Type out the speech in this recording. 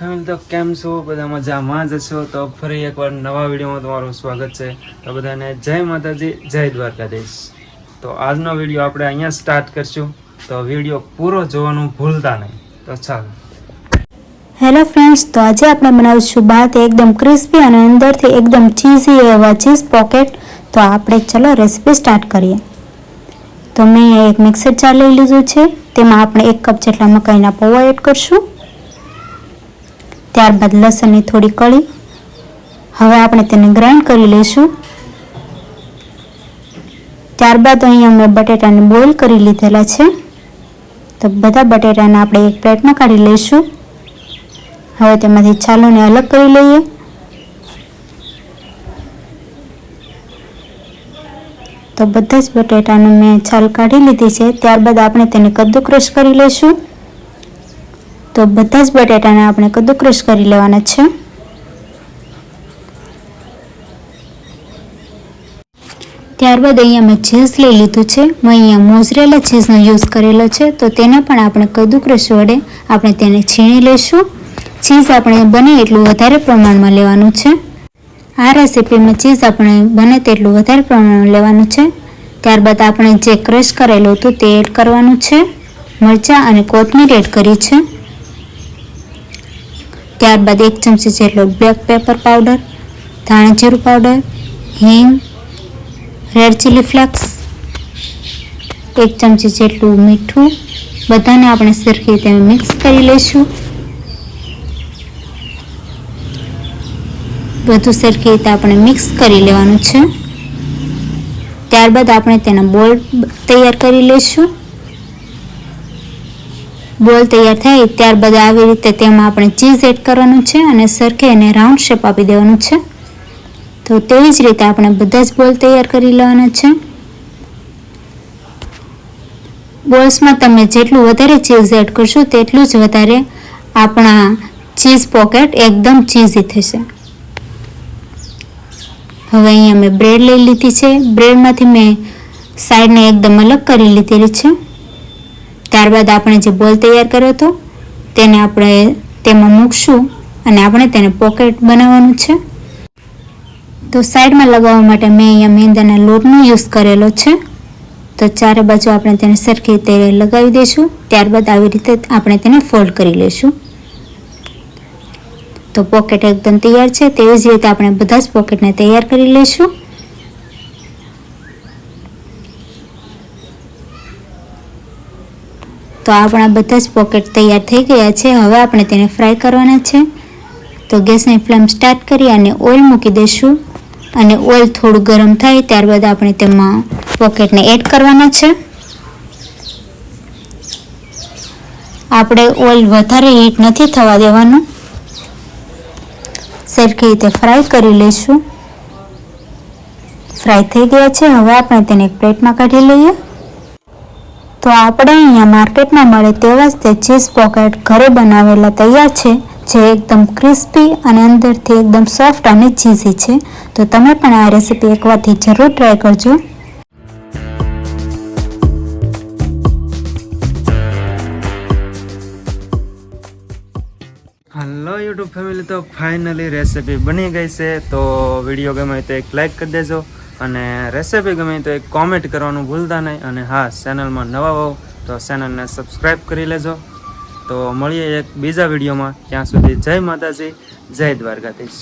Family તો કેમ છો? બધા મજામાં જ છો? તો ફરી એકવાર નવા વિડીયોમાં તમારું સ્વાગત છે. તો બધાને જય માતાજી, જય દ્વારકાધીશ. તો આજનો વીડિયો આપણે અહીંયા સ્ટાર્ટ કરશું. તો વીડિયો પૂરો જોવાનું ભૂલતા નહીં. તો ચાલો. હેલો ફ્રેન્ડ્સ તો આજે આપણે બનાવીશું બહારથી એકદમ ક્રિસ્પી અને અંદરથી એકદમ ચીઝી એવા ચીઝ પોકેટ તો આપણે ચલો રેસીપી સ્ટાર્ટ કરીએ. તો મેં એક મિક્સર જાર લઈ લીધું છે. તેમાં આપણે એક કપ જેટલા મકાઈના પૌવા એડ કરશું. ત્યારબાદ લસણની થોડી કળી. હવે આપણે તેને ગ્રાઇન્ડ કરી લઈશું. ત્યારબાદ અહીંયા મેં બટેટાને બોઇલ કરી લીધેલા છે. તો બધા બટેટાને આપણે એક પ્લેટમાં કાઢી લઈશું. હવે તેમાંથી છાલોને અલગ કરી લઈએ. તો બધા જ બટેટાનું મેં છાલ કાઢી લીધી છે. ત્યારબાદ આપણે તેને કદ્દુક્રશ કરી લઈશું. તો બધા જ બટેટાને આપણે કદ્દુક્રશ કરી લેવાના છે. ત્યારબાદ અહીંયા મેં ચીઝ લઈ લીધું છે. મેં અહીંયા મોઝરેલા ચીઝનો યુઝ કરેલો છે. તો તેને પણ આપણે કદ્દુક્રશ વડે આપણે તેને છીણી લઈશું ચીઝ આપણે બને એટલું વધારે પ્રમાણમાં લેવાનું છે. આ રેસીપીમાં ચીઝ આપણે બને તેટલું વધારે પ્રમાણમાં લેવાનું છે. ત્યારબાદ આપણે જે ક્રશ કરેલું હતું તે એડ કરવાનું છે. મરચાં અને કોથમીર એડ કરી છે. ત્યારબાદ એક ચમચી જેટલો બ્લેક પેપર પાવડર ધાણાજીરું પાવડર હિંગ રેડ ચીલી ફ્લેક્સ એક ચમચી જેટલું મીઠું. બધાને આપણે સરખી રીતે મિક્સ કરી લઈશું. બધું સરખી રીતે આપણે મિક્સ કરી લેવાનું છે. ત્યારબાદ આપણે તેના બોલ તૈયાર કરી લઈશું. બોલ તૈયાર થાય ત્યારબાદ આવી રીતે તેમાં આપણે ચીઝ એડ કરવાનું છે અને સરખે એને રાઉન્ડ શેપ આપી દેવાનું છે. તો તેવી જ રીતે આપણે બધા જ બોલ તૈયાર કરી લેવાના છે. બોલ્સમાં તમે જેટલું વધારે ચીઝ એડ કરશો તેટલું જ વધારે આપણા ચીઝ પોકેટ એકદમ ચીઝી થશે. હવે અહીંયા મેં બ્રેડ લઈ લીધી છે. બ્રેડમાંથી મેં સાઈડને એકદમ અલગ કરી લીધેલી છે. ત્યારબાદ આપણે જે બોલ તૈયાર કર્યો હતો, તેને આપણે તેમાં મૂકશું અને આપણે તેને પોકેટ બનાવવાનું છે. તો સાઈડમાં લગાવવા માટે મેં અહીંયા મેંદાના લોટનો યુઝ કરેલો છે. તો ચારે બાજુ આપણે તેને સરખી રીતે લગાવી દઈશું. ત્યારબાદ આવી રીતે આપણે તેને ફોલ્ડ કરી લઈશું. તો પોકેટ એકદમ તૈયાર છે. તેવી જ રીતે આપણે બધા જ પોકેટને તૈયાર કરી લઈશું. તો આપણા બધા જ પોકેટ તૈયાર થઈ ગયા છે. હવે આપણે તેને ફ્રાય કરવાના છે. તો ગેસની ફ્લેમ સ્ટાર્ટ કરી અને ઓઇલ મૂકી દઈશું. અને ઓઇલ થોડું ગરમ થાય ત્યારબાદ આપણે તેમાં પોકેટને એડ કરવાના છે. આપણે ઓઇલ વધારે હીટ નથી થવા દેવાનું. સરખી રીતે ફ્રાય કરી લઈશું. ફ્રાય થઈ ગયા છે. હવે આપણે તેને એક પ્લેટમાં કાઢી લઈએ. તો આપણે અહીંયા માર્કેટમાં મળે તેવા જ તે ચીઝ પોકેટ ઘરે બનાવેલા તૈયાર છે, જે એકદમ ક્રિસ્પી અને અંદરથી એકદમ સોફ્ટ અને ચીઝી છે. તો તમે પણ આ રેસીપી એકવારથી જરૂર ટ્રાય કરજો. હલો યુટ્યુબ ફેમિલી તો ફાઇનલી રેસીપી બની ગઈ છે. તો વીડિયો ગમે તો એક લાઈક કરી દેજો. અને રેસિપી ગમે તો એક કોમેન્ટ કરવાનું ભૂલતા નહીં અને હા ચેનલમાં નવા હોવ તો ચેનલને સબસ્ક્રાઈબ કરી લેજો. તો મળીએ એક બીજા વિડીયોમાં. ત્યાં સુધી જય માતાજી, જય દ્વારકાધીશ.